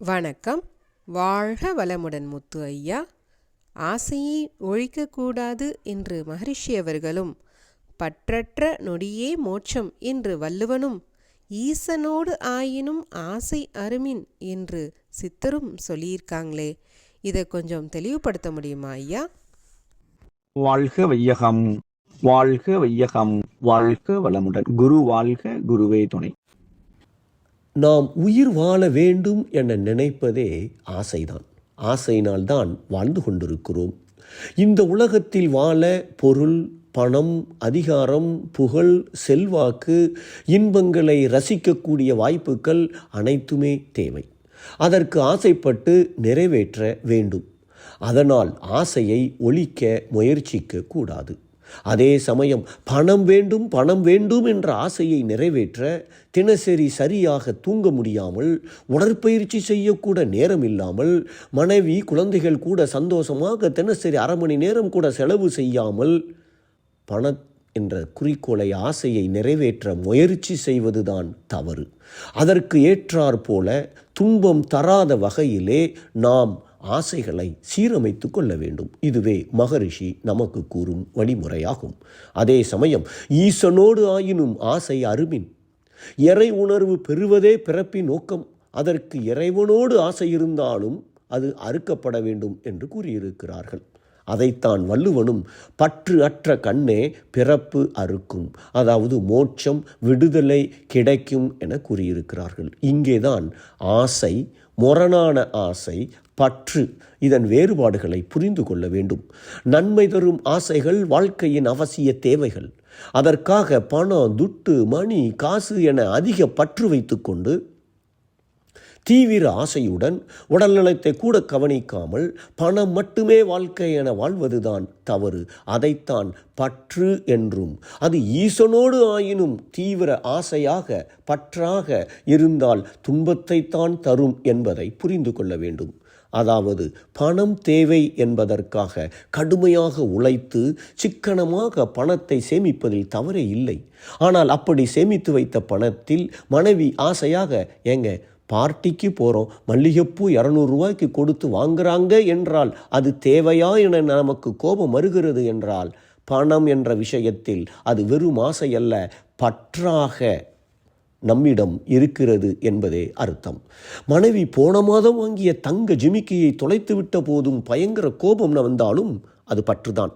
வணக்கம். வாழ்க வளமுடன் முத்து ஐயா. ஆசையை ஒழிக்கக்கூடாது என்று மகரிஷி அவர்களும் பற்றற்ற நொடியே மோட்சம் என்று வள்ளுவனும் ஈசனோடு ஆயினும் ஆசை அருமின் என்று சித்தரும் சொல்லியிருக்காங்களே இதை கொஞ்சம் தெளிவுபடுத்த முடியுமா ஐயா? வாழ்க வையகம் வாழ்க வையகம் வாழ்க வளமுடன். குரு வாழ்க குருவே துணை. நாம் உயிர் வாழ வேண்டும் என நினைப்பதே ஆசைதான். ஆசையினால்தான் வாழ்ந்து கொண்டிருக்கிறோம். இந்த உலகத்தில் வாழ பொருள் பணம் அதிகாரம் புகழ் செல்வாக்கு இன்பங்களை ரசிக்கக்கூடிய வாய்ப்புகள் அனைத்துமே தேவை. அதற்கு ஆசைப்பட்டு நிறைவேற்ற வேண்டும். அதனால் ஆசையை ஒழிக்க முயற்சிக்க கூடாது. அதே சமயம் பணம் வேண்டும் பணம் வேண்டும் என்ற ஆசையை நிறைவேற்ற தினசரி சரியாக தூங்க முடியாமல் உடற்பயிற்சி செய்யக்கூட நேரம் இல்லாமல் மனைவி குழந்தைகள் கூட சந்தோஷமாக தினசரி அரை மணி நேரம் கூட செலவு செய்யாமல் பண என்ற குறிக்கோளை ஆசையை நிறைவேற்ற முயற்சி செய்வதுதான் தவறு. அதற்கு ஏற்றாற்போல துன்பம் தராத வகையிலே நாம் ஆசைகளை சீரமைத்து கொள்ள வேண்டும். இதுவே மகரிஷி நமக்கு கூறும் வழிமுறையாகும். அதே சமயம் ஈசனோடு ஆயினும் ஆசை அருமின். இறை உணர்வு பெறுவதே பிறப்பின் நோக்கம். அதற்கு இறைவனோடு ஆசை இருந்தாலும் அது அறுக்கப்பட வேண்டும் என்று கூறியிருக்கிறார்கள். அதைத்தான் வள்ளுவனும் பற்று அற்ற கண்ணே பிறப்பு அறுக்கும். அதாவது மோட்சம் விடுதலை கிடைக்கும் என கூறியிருக்கிறார்கள். இங்கேதான் ஆசை முரணான ஆசை பற்று இதன் வேறுபாடுகளை புரிந்து கொள்ள வேண்டும். நன்மை தரும் ஆசைகள் வாழ்க்கையின் அவசிய தேவைகள். அதற்காக பணம் துட்டு மணி காசு என அதிக பற்று வைத்துக்கொண்டு தீவிர ஆசையுடன் உடல்நலத்தை கூட கவனிக்காமல் பணம் மட்டுமே வாழ்க்கை என வாழ்வதுதான் தவறு. அதைத்தான் பற்று என்றும் அது ஈசனோடு ஆயினும் தீவிர ஆசையாக பற்றாக இருந்தால் துன்பத்தைத்தான் தரும் என்பதை புரிந்து கொள்ள வேண்டும். அதாவது பணம் தேவை என்பதற்காக கடுமையாக உழைத்து சிக்கனமாக பணத்தை சேமிப்பதில் தவறே இல்லை. ஆனால் அப்படி சேமித்து வைத்த பணத்தில் மனைவி ஆசையாக எங்க பார்ட்டிக்கு போகிறோம் மல்லிகைப்பூ இரநூறுவாய்க்கு கொடுத்து வாங்குறாங்க என்றால் அது தேவையா என நமக்கு கோபம் வருகிறது என்றால் பணம் என்ற விஷயத்தில் அது வெறும் ஆசை அல்ல பற்றாக நம்மிடம் இருக்கிறது என்பதே அர்த்தம். மனைவி போன மாதம் வாங்கிய தங்க ஜிமிக்கியை தொலைத்து விட்ட போதும் பயங்கர கோபம் வந்தாலும் அது பற்றுதான்.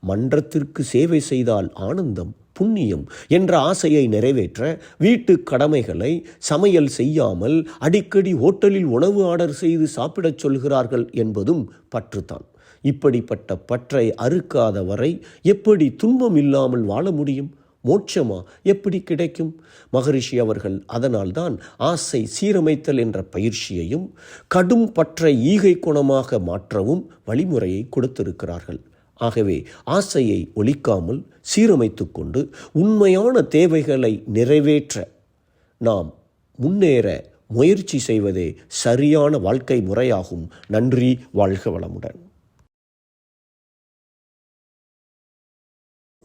மன்றத்திற்கு சேவை செய்தால் ஆனந்தம். புண்ணியம் என்ற ஆசையை நிறைவேற்ற வீட்டு கடமைகளை சமையல் செய்யாமல் அடிக்கடி ஹோட்டலில் உணவு ஆர்டர் செய்து சாப்பிடச் சொல்கிறார்கள் என்பதும் பற்றுத்தான். இப்படிப்பட்ட பற்றை அறுக்காத வரை எப்படி துன்பம் இல்லாமல் வாழ முடியும்? மோட்சமா? எப்படி கிடைக்கும்? மகரிஷி அவர்கள் அதனால்தான் ஆசை சீரமைத்தல் என்ற பயிற்சியையும் கடும் பற்றை ஈகை குணமாக மாற்றவும் வழிமுறையை கொடுத்திருக்கிறார்கள். ஆகவே ஆசையை ஒழிக்காமல் சீரமைத்து கொண்டு உண்மையான தேவைகளை நிறைவேற்ற நாம் முன்னேற முயற்சி செய்வதே சரியான வாழ்க்கை முறையாகும். நன்றி வாழ்க வளமுடன்.